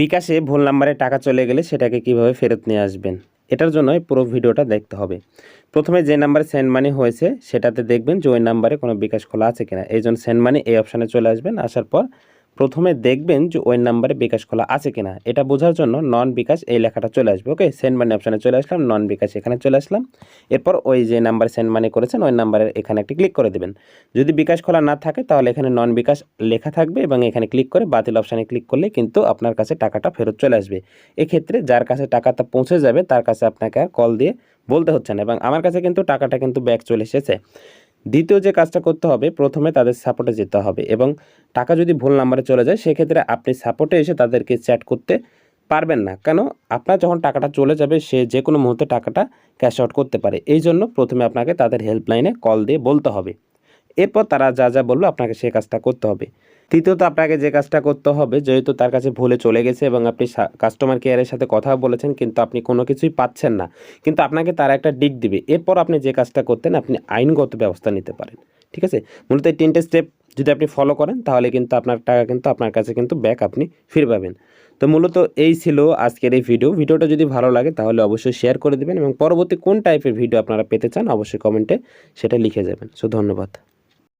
বিকাশে ভুল নাম্বারে টাকা চলে গেলে সেটাকে কীভাবে ফেরত নিয়ে আসবেন? এটার জন্য পুরো ভিডিওটা দেখতে হবে। প্রথমে যে নাম্বারে সেন্ড মানি হয়েছে, সেটাতে দেখবেন যে ওই নাম্বারে কোনো বিকাশ খোলা আছে কিনা। এই জন্য সেন্ড মানি এই অপশানে চলে আসবেন। আসার পর প্রথমে দেখবেন যে ওই নাম্বারে বিকাশ খোলা আছে কিনা। এটা বোঝার জন্য নন বিকাশ এই লেখাটা চলে আসবে ওকে সেন্ড মানি অপশানে চলে আসলাম নন বিকাশ এখানে চলে আসলাম। এরপর ওই যে নাম্বারে সেন্ড মানি করেছেন, ওই নাম্বারের এখানে একটি ক্লিক করে দেবেন। যদি বিকাশ খোলা না থাকে, তাহলে এখানে নন বিকাশ লেখা থাকবে এবং এখানে ক্লিক করে বাতিল অপশানে ক্লিক করলে কিন্তু আপনার কাছে টাকাটা ফেরত চলে আসবে। এক্ষেত্রে যার কাছে টাকাটা পৌঁছে যাবে, তার কাছে আপনাকে আর কল দিয়ে বলতে হচ্ছে না এবং আমার কাছে কিন্তু টাকাটা কিন্তু ব্যাক চলে এসেছে। দ্বিতীয় যে কাজটা করতে হবে, প্রথমে তাদের সাপোর্টে যেতে হবে এবং টাকা যদি ভুল নাম্বারে চলে যায়, সেক্ষেত্রে আপনি সাপোর্টে এসে তাদেরকে চ্যাট করতে পারবেন না। কেন? আপনার যখন টাকাটা চলে যাবে, সে যে কোনো মুহূর্তে টাকাটা ক্যাশ আউট করতে পারে। এই জন্য প্রথমে আপনাকে তাদের হেল্পলাইনে কল দিয়ে বলতে হবে। এরপর তারা যা যা বলল আপনাকে সে কাজটা করতে হবে। তৃতীয়ত, আপনাকে যে কাজটা করতে হবে, যেহেতু তার কাছে ভুলে চলে গেছে এবং আপনি কাস্টমার কেয়ারের সাথে কথা বলেছেন, কিন্তু আপনি কোনো কিছুই পাচ্ছেন না। কিন্তু আপনাকে তারা একটা ডিক দিবে। এরপর আপনি যে কাজটা করতেন, আপনি আইনগত ব্যবস্থা নিতে পারেন। ঠিক আছে? মূলত এই তিনটে স্টেপ যদি আপনি ফলো করেন, তাহলে কিন্তু আপনার টাকা কিন্তু আপনার কাছে কিন্তু ব্যাক আপনি ফিরে পাবেন। তো মূলত এই ছিল আজকের এই ভিডিও ভিডিওটা যদি ভালো লাগে, তাহলে অবশ্যই শেয়ার করে দেবেন এবং পরবর্তী কোন টাইপের ভিডিও আপনারা পেতে চান, অবশ্যই কমেন্টে সেটা লিখে যাবেন। সো ধন্যবাদ।